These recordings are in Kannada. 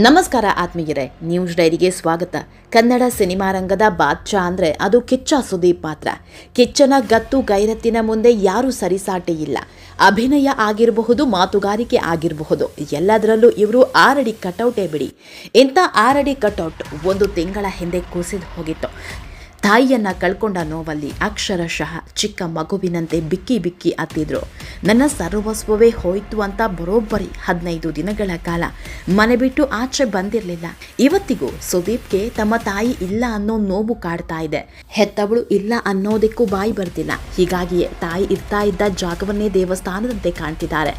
ನಮಸ್ಕಾರ ಆತ್ಮೀಯರೇ, ನ್ಯೂಸ್ ಡೈರಿಗೆ ಸ್ವಾಗತ. ಕನ್ನಡ ಸಿನಿಮಾ ರಂಗದ ಬಾದ್ಶಾ ಅಂದರೆ ಅದು ಕಿಚ್ಚ ಸುದೀಪ್ ಪಾತ್ರ ಕಿಚ್ಚನ ಗತ್ತು ಗೈರತ್ತಿನ ಮುಂದೆ ಯಾರೂ ಸರಿಸಾಟಿ ಇಲ್ಲ. ಅಭಿನಯ ಆಗಿರಬಹುದು, ಮಾತುಗಾರಿಕೆ ಆಗಿರಬಹುದು, ಎಲ್ಲದರಲ್ಲೂ ಇವರು ಆರಡಿ ಕಟೌಟೇ ಬಿಡಿ. ಇಂಥ ಆರಡಿ ಕಟೌಟ್ ಒಂದು ತಿಂಗಳ ಹಿಂದೆ ಕುಸಿದು ಹೋಗಿತ್ತು. ತಾಯಿಯನ್ನ ಕಳ್ಕೊಂಡ ನೋವಲ್ಲಿ ಅಕ್ಷರಶಃ ಚಿಕ್ಕ ಮಗುವಿನಂತೆ ಬಿಕ್ಕಿ ಬಿಕ್ಕಿ ಅತ್ತಿದ್ರು. ನನ್ನ ಸರ್ವಸ್ವವೇ ಹೋಯ್ತು ಅಂತ ಬರೋಬ್ಬರಿ ಹದಿನೈದು ದಿನಗಳ ಕಾಲ. ಮನೆ ಬಿಟ್ಟು ಆಚೆ ಬಂದಿರಲಿಲ್ಲ. ಇವತ್ತಿಗೂ ಸುದೀಪ್ಗೆ ತಮ್ಮ ತಾಯಿ ಇಲ್ಲ ಅನ್ನೋ ನೋವು ಕಾಡ್ತಾ ಇದೆ. ಹೆತ್ತವಳು ಇಲ್ಲ ಅನ್ನೋದಕ್ಕೂ ಬಾಯಿ ಬರ್ತಿಲ್ಲ ಹೀಗಾಗಿಯೇ ತಾಯಿ ಇರ್ತಾ ಇದ್ದ ಜಾಗವನ್ನೇ ದೇವಸ್ಥಾನದಂತೆ ಕಾಣ್ತಿದ್ದಾರೆ.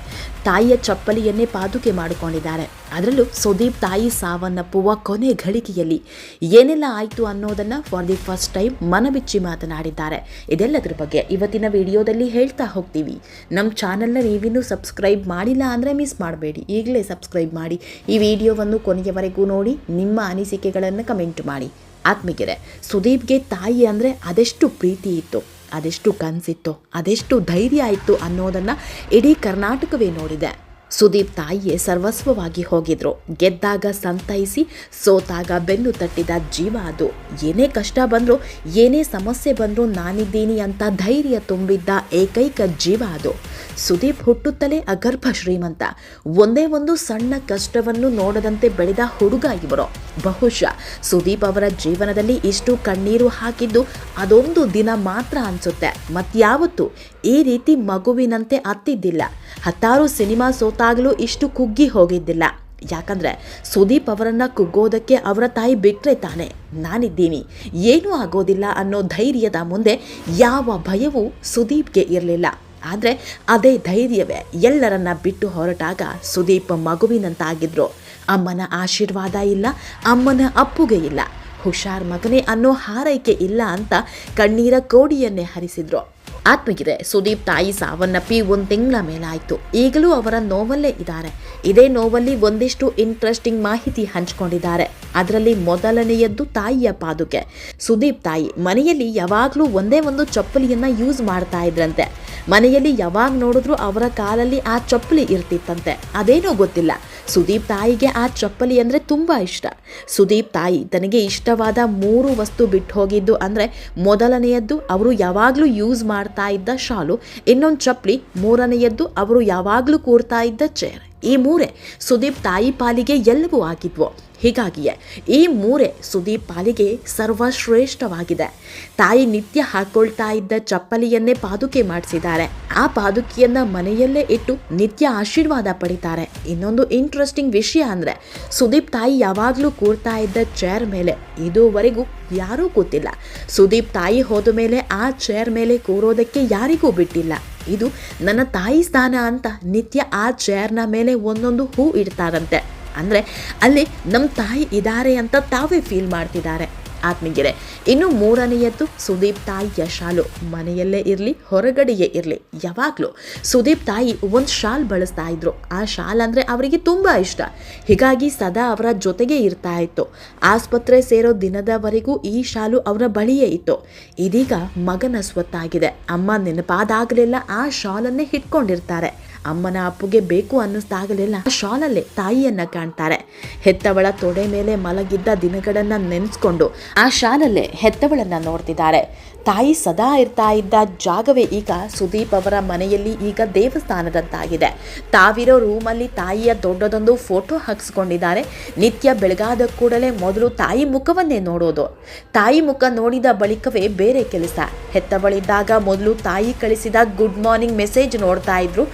ತಾಯಿಯ ಚಪ್ಪಲಿಯನ್ನೇ ಪಾದುಕೆ ಮಾಡಿಕೊಂಡಿದ್ದಾರೆ. ಅದರಲ್ಲೂ ಸುದೀಪ್ ತಾಯಿ ಸಾವನ್ನಪ್ಪುವ ಕೊನೆ ಘಳಿಗೆಯಲ್ಲಿ ಏನೆಲ್ಲ ಆಯಿತು ಅನ್ನೋದನ್ನ ಫಾರ್ ದಿ ಫಸ್ಟ್ ಟೈಮ್ ಮನಬಿಚ್ಚಿ ಮಾತನಾಡಿದ್ದಾರೆ. ಇದೆಲ್ಲದರ ಬಗ್ಗೆ ಇವತ್ತಿನ ವಿಡಿಯೋದಲ್ಲಿ ಹೇಳ್ತಾ ಹೋಗ್ತೀವಿ. ನಮ್ಮ ಚಾನಲ್ನ ನೀವಿನ್ನೂ ಸಬ್ಸ್ಕ್ರೈಬ್ ಮಾಡಿಲ್ಲ ಅಂದರೆ ಮಿಸ್ ಮಾಡಬೇಡಿ. ಈಗಲೇ ಸಬ್ಸ್ಕ್ರೈಬ್ ಮಾಡಿ. ಈ ವಿಡಿಯೋವನ್ನು ಕೊನೆಯವರೆಗೂ ನೋಡಿ, ನಿಮ್ಮ ಅನಿಸಿಕೆಗಳನ್ನು ಕಮೆಂಟ್ ಮಾಡಿ. ಆತ್ಮೀಗೆರೆ ಸುದೀಪ್ಗೆ ತಾಯಿ ಅಂದರೆ ಅದೆಷ್ಟು ಪ್ರೀತಿ ಇತ್ತು, ಅದೆಷ್ಟು ಕನಸಿತ್ತು, ಅದೆಷ್ಟು ಧೈರ್ಯ ಇತ್ತು ಅನ್ನೋದನ್ನು ಇಡೀ ಕರ್ನಾಟಕವೇ ನೋಡಿದೆ. ಸುದೀಪ್ ತಾಯಿಯೇ ಸರ್ವಸ್ವವಾಗಿ ಹೋಗಿದ್ರು. ಗೆದ್ದಾಗ ಸಂತೈಸಿ, ಸೋತಾಗ ಬೆನ್ನು ತಟ್ಟಿದ ಜೀವ ಅದು. ಏನೇ ಕಷ್ಟ ಬಂದರೂ, ಏನೇ ಸಮಸ್ಯೆ ಬಂದರೂ ನಾನಿದ್ದೀನಿ ಅಂತ ಧೈರ್ಯ ತುಂಬಿದ್ದ ಏಕೈಕ ಜೀವ ಅದು. ಸುದೀಪ್ ಹುಟ್ಟುತ್ತಲೇ ಅಗರ್ಭ ಶ್ರೀಮಂತ. ಒಂದೇ ಒಂದು ಸಣ್ಣ ಕಷ್ಟವನ್ನು ನೋಡದಂತೆ ಬೆಳೆದ ಹುಡುಗ ಇವರು. ಬಹುಶಃ ಸುದೀಪ್ ಅವರ ಜೀವನದಲ್ಲಿ ಇಷ್ಟು ಕಣ್ಣೀರು ಹಾಕಿದ್ದು ಅದೊಂದು ದಿನ ಮಾತ್ರ ಅನ್ಸುತ್ತೆ. ಮತ್ಯಾವತ್ತೂ ಈ ರೀತಿ ಮಗುವಿನಂತೆ ಅತ್ತಿದ್ದಿಲ್ಲ. ಹತ್ತಾರು ಸಿನಿಮಾ ಸೋತಾಗಲೂ ಇಷ್ಟು ಕುಗ್ಗಿ ಹೋಗಿದ್ದಿಲ್ಲ. ಯಾಕಂದ್ರೆ ಸುದೀಪ್ ಅವರನ್ನು ಕುಗ್ಗೋದಕ್ಕೆ ಅವರ ತಾಯಿ ಬಿಟ್ಟರೆ ತಾನೆ ನಾನಿದ್ದೀನಿ. ಏನೂ ಆಗೋದಿಲ್ಲ ಅನ್ನೋ ಧೈರ್ಯದ ಮುಂದೆ ಯಾವ ಭಯವೂ ಸುದೀಪ್ಗೆ ಇರಲಿಲ್ಲ. ಆದರೆ ಅದೇ ಧೈರ್ಯವೇ ಎಲ್ಲರನ್ನ ಬಿಟ್ಟು ಹೊರಟಾಗ ಸುದೀಪ್ ಮಗುವಿನಂತಾಗಿದ್ರು. ಅಮ್ಮನ ಆಶೀರ್ವಾದ ಇಲ್ಲ, ಅಮ್ಮನ ಅಪ್ಪುಗೆ ಇಲ್ಲ. ಹುಷಾರ್ ಮಗನೇ ಅನ್ನೋ ಹಾರೈಕೆ ಇಲ್ಲ ಅಂತ ಕಣ್ಣೀರ ಕೋಡಿಯನ್ನೇ ಹರಿಸಿದ್ರು. ಆತ್ಮಗಿದೆ ಸುದೀಪ್ ತಾಯಿ ಸಾವನ್ನಪ್ಪಿ, ಒಂದು ತಿಂಗಳ ಮೇಲಾಯಿತು. ಈಗಲೂ ಅವರ ನೋವಲ್ಲೇ ಇದ್ದಾರೆ. ಇದೇ ನೋವಲ್ಲಿ ಒಂದಿಷ್ಟು ಇಂಟ್ರೆಸ್ಟಿಂಗ್ ಮಾಹಿತಿ ಹಂಚಿಕೊಂಡಿದ್ದಾರೆ. ಅದರಲ್ಲಿ ಮೊದಲನೆಯದ್ದು ತಾಯಿಯ ಪಾದುಕೆ. ಸುದೀಪ್ ತಾಯಿ, ಮನೆಯಲ್ಲಿ ಯಾವಾಗಲೂ ಒಂದೇ ಒಂದು ಚಪ್ಪಲಿಯನ್ನ ಯೂಸ್ ಮಾಡ್ತಾ ಇದ್ರಂತೆ. ಮನೆಯಲ್ಲಿ ಯಾವಾಗ ನೋಡಿದ್ರು ಅವರ ಕಾಲಲ್ಲಿ ಆ ಚಪ್ಪಲಿ ಇರ್ತಿತ್ತಂತೆ. ಅದೇನೋ ಗೊತ್ತಿಲ್ಲ. ಸುದೀಪ್ ತಾಯಿಗೆ ಆ ಚಪ್ಪಲಿ ಅಂದರೆ ತುಂಬ ಇಷ್ಟ. ಸುದೀಪ್ ತಾಯಿ ತನಗೆ ಇಷ್ಟವಾದ ಮೂರು ವಸ್ತು ಬಿಟ್ಟು ಹೋಗಿದ್ದು ಅಂದರೆ ಮೊದಲನೆಯದ್ದು, ಅವರು ಯಾವಾಗಲೂ ಯೂಸ್ ಮಾಡ್ತಾ ಇದ್ದ ಶಾಲು ಇನ್ನೊಂದು ಚಪ್ಪಲಿ ಮೂರನೆಯದ್ದು ಅವರು ಯಾವಾಗಲೂ ಕೂರ್ತಾ ಇದ್ದ ಚೇರ್. ಈ ಮೂರೆ ಸುದೀಪ್ ತಾಯಿ ಪಾಲಿಗೆ ಎಲ್ಲವೂ ಆಗಿದ್ವು. ಹೀಗಾಗಿಯೇ ಈ ಮೂರೆ ಸುದೀಪ್ ಪಾಲಿಗೆ ಸರ್ವಶ್ರೇಷ್ಠವಾಗಿದೆ. ತಾಯಿ ನಿತ್ಯ ಹಾಕೊಳ್ತಾ ಇದ್ದ ಚಪ್ಪಲಿಯನ್ನೇ ಪಾದುಕೆ ಮಾಡಿಸಿದ್ದಾರೆ. ಆ ಪಾದುಕೆಯನ್ನ ಮನೆಯಲ್ಲೇ ಇಟ್ಟು ನಿತ್ಯ ಆಶೀರ್ವಾದ ಪಡಿತಾರೆ. ಇನ್ನೊಂದು ಇಂಟ್ರೆಸ್ಟಿಂಗ್ ವಿಷಯ ಅಂದರೆ ಸುದೀಪ್ ತಾಯಿ ಯಾವಾಗಲೂ ಕೂರ್ತಾ ಇದ್ದ ಚೇರ್ ಮೇಲೆ. ಇದುವರೆಗೂ ಯಾರೂ ಕೂತಿಲ್ಲ. ಸುದೀಪ್ ತಾಯಿ ಹೋದ ಮೇಲೆ ಆ ಚೇರ್ ಮೇಲೆ ಕೂರೋದಕ್ಕೆ ಯಾರಿಗೂ ಬಿಟ್ಟಿಲ್ಲ. ಇದು ನನ್ನ ತಾಯಿ ಸ್ಥಾನ ಅಂತ ನಿತ್ಯ ಆ ಚೇರ್ನ ಮೇಲೆ ಒಂದೊಂದು ಹೂ ಇಡ್ತಾರಂತೆ. ಅಂದರೆ ಅಲ್ಲಿ ನಮ್ಮ ತಾಯಿ ಇದ್ದಾರೆ ಅಂತ ತಾವೇ ಫೀಲ್ ಮಾಡ್ತಿದ್ದಾರೆ. ಆತ್ಮೀಗೆರೆ ಇನ್ನು ಮೂರನೆಯದ್ದು ಸುದೀಪ್ ತಾಯಿಯ ಶಾಲು ಮನೆಯಲ್ಲೇ ಇರಲಿ, ಹೊರಗಡೆಯೇ ಇರಲಿ. ಯಾವಾಗಲೂ ಸುದೀಪ್ ತಾಯಿ ಒಂದು ಶಾಲ್ ಬಳಸ್ತಾ ಇದ್ರು. ಆ ಶಾಲ್ ಅಂದರೆ ಅವರಿಗೆ ತುಂಬ ಇಷ್ಟ. ಹೀಗಾಗಿ ಸದಾ ಅವರ ಜೊತೆಗೆ ಇರ್ತಾ ಇತ್ತು. ಆಸ್ಪತ್ರೆ ಸೇರೋ ದಿನದವರೆಗೂ ಈ ಶಾಲು ಅವರ ಬಳಿಯೇ ಇತ್ತು. ಇದೀಗ ಮಗನ ಸ್ವತ್ತಾಗಿದೆ. ಅಮ್ಮ ನೆನಪಾದಾಗಲೆಲ್ಲ ಆ ಶಾಲನ್ನೇ ಹಿಡ್ಕೊಂಡಿರ್ತಾರೆ. ಅಮ್ಮನ ಅಪ್ಪುಗೆ ಬೇಕು ಅನ್ನಿಸ್ದಾಗಲೆಲ್ಲ ಶಾಲಲ್ಲೇ ತಾಯಿಯನ್ನ ಕಾಣ್ತಾರೆ. ಹೆತ್ತವಳ ತೊಡೆ ಮೇಲೆ ಮಲಗಿದ್ದ ದಿನಗಳನ್ನ ನೆನೆಸ್ಕೊಂಡು ಆ ಶಾಲಲ್ಲೇ ಹೆತ್ತವಳನ್ನ ನೋಡ್ತಿದ್ದಾರೆ. ತಾಯಿ ಸದಾ ಇರ್ತಾ ಇದ್ದ ಜಾಗವೇ ಈಗ ಸುದೀಪ್ ಅವರ ಮನೆಯಲ್ಲಿ ಈಗ ದೇವಸ್ಥಾನದಂತಾಗಿದೆ. ತಾವಿರೋ ರೂಮಲ್ಲಿ ತಾಯಿಯ ದೊಡ್ಡದೊಂದು ಫೋಟೋ ಹಾಕಿಸ್ಕೊಂಡಿದ್ದಾರೆ. ನಿತ್ಯ ಬೆಳಗಾದ ಕೂಡಲೇ ಮೊದಲು ತಾಯಿ ಮುಖವನ್ನೇ ನೋಡೋದು. ತಾಯಿ ಮುಖ ನೋಡಿದ ಬಳಿಕವೇ ಬೇರೆ ಕೆಲಸ. ಹೆತ್ತವಳಿದ್ದಾಗ ಮೊದಲು ತಾಯಿ ಕಳಿಸಿದ ಗುಡ್ ಮಾರ್ನಿಂಗ್ ಮೆಸೇಜ್ ನೋಡ್ತಾ ಇದ್ರು.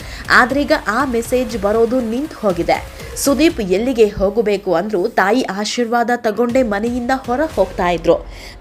ಆದ್ರೀಗ ಆ ಮೆಸೇಜ್ ಬರೋದು ನಿಂತು ಹೋಗಿದೆ. ಸುದೀಪ್ ಎಲ್ಲಿಗೆ ಹೋಗಬೇಕು ಅಂದ್ರೂ ತಾಯಿ ಆಶೀರ್ವಾದ ತಗೊಂಡೇ ಮನೆಯಿಂದ ಹೊರ ಹೋಗ್ತಾ ಇದ್ರು.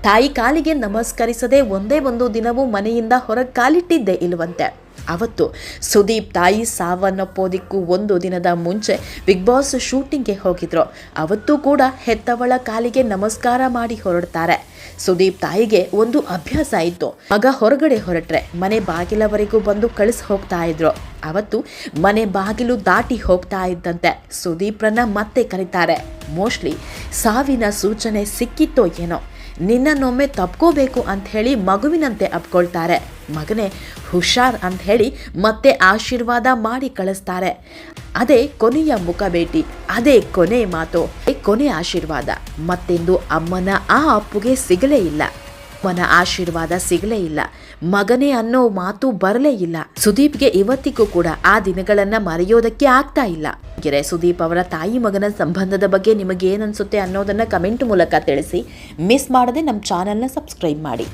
ತಾಯಿ ಕಾಲಿಗೆ ನಮಸ್ಕರಿಸದೆ ಒಂದೇ ಒಂದು ದಿನವೂ ಮನೆಯಿಂದ ಹೊರ ಕಾಲಿಟ್ಟಿದ್ದೇ ಇಲ್ವಂತೆ. ಅವತ್ತು ಸುದೀಪ್ ತಾಯಿ ಸಾವನ್ನಪ್ಪೋದಿಕ್ಕೂ ಒಂದು ದಿನದ ಮುಂಚೆ ಬಿಗ್ ಬಾಸ್ ಶೂಟಿಂಗ್ಗೆ ಹೋಗಿದ್ರು. ಅವತ್ತು ಕೂಡ ಹೆತ್ತವಳ ಕಾಲಿಗೆ ನಮಸ್ಕಾರ ಮಾಡಿ ಹೊರಡ್ತಾರೆ. ಸುದೀಪ್ ತಾಯಿಗೆ ಒಂದು ಅಭ್ಯಾಸ ಇತ್ತು. ಮಗ ಹೊರಗಡೆ ಹೊರಟ್ರೆ ಮನೆ ಬಾಗಿಲವರೆಗೂ ಬಂದು ಕಳಿಸ್ ಹೋಗ್ತಾ ಇದ್ರು. ಅವತ್ತು ಮನೆ ಬಾಗಿಲು ದಾಟಿ ಹೋಗ್ತಾ ಇದ್ದಂತೆ ಸುದೀಪ್ರನ್ನ ಮತ್ತೆ ಕರೀತಾರೆ. ಮೋಸ್ಟ್ಲಿ ಸಾವಿನ ಸೂಚನೆ ಸಿಕ್ಕಿತ್ತೋ ಏನೋ. ನಿನ್ನನ್ನೊಮ್ಮೆ ತಪ್ಕೋಬೇಕು ಅಂತ ಹೇಳಿ ಮಗುವಿನಂತೆ ಅಪ್ಕೊಳ್ತಾರೆ. ಮಗನೇ ಹುಷಾರ್ ಅಂತ ಹೇಳಿ ಮತ್ತೆ ಆಶೀರ್ವಾದ ಮಾಡಿ ಕಳಿಸ್ತಾರೆ. ಅದೇ ಕೊನೆಯ ಮುಖ ಭೇಟಿ, ಅದೇ ಕೊನೆ ಮಾತು ಕೊನೆ ಆಶೀರ್ವಾದ. ಮತ್ತೆಂದು ಅಮ್ಮನ ಆ ಅಪ್ಪುಗೆ ಸಿಗಲೇ ಇಲ್ಲ. ಅಮ್ಮನ ಆಶೀರ್ವಾದ ಸಿಗಲೇ ಇಲ್ಲ. ಮಗನೇ ಅನ್ನೋ ಮಾತು ಬರಲೇ ಇಲ್ಲ. ಸುದೀಪ್ಗೆ ಇವತ್ತಿಗೂ ಕೂಡ ಆ ದಿನಗಳನ್ನ ಮರೆಯೋದಕ್ಕೆ ಆಗ್ತಾ ಇಲ್ಲ. ಗೆರೆ ಸುದೀಪ್ ಅವರ ತಾಯಿ ಮಗನ ಸಂಬಂಧದ ಬಗ್ಗೆ ನಿಮಗೆ ಏನನ್ಸುತ್ತೆ ಅನ್ನೋದನ್ನ ಕಮೆಂಟ್ ಮೂಲಕ ತಿಳಿಸಿ. ಮಿಸ್ ಮಾಡದೆ ನಮ್ಮ ಚಾನಲ್ನ ಸಬ್ಸ್ಕ್ರೈಬ್ ಮಾಡಿ.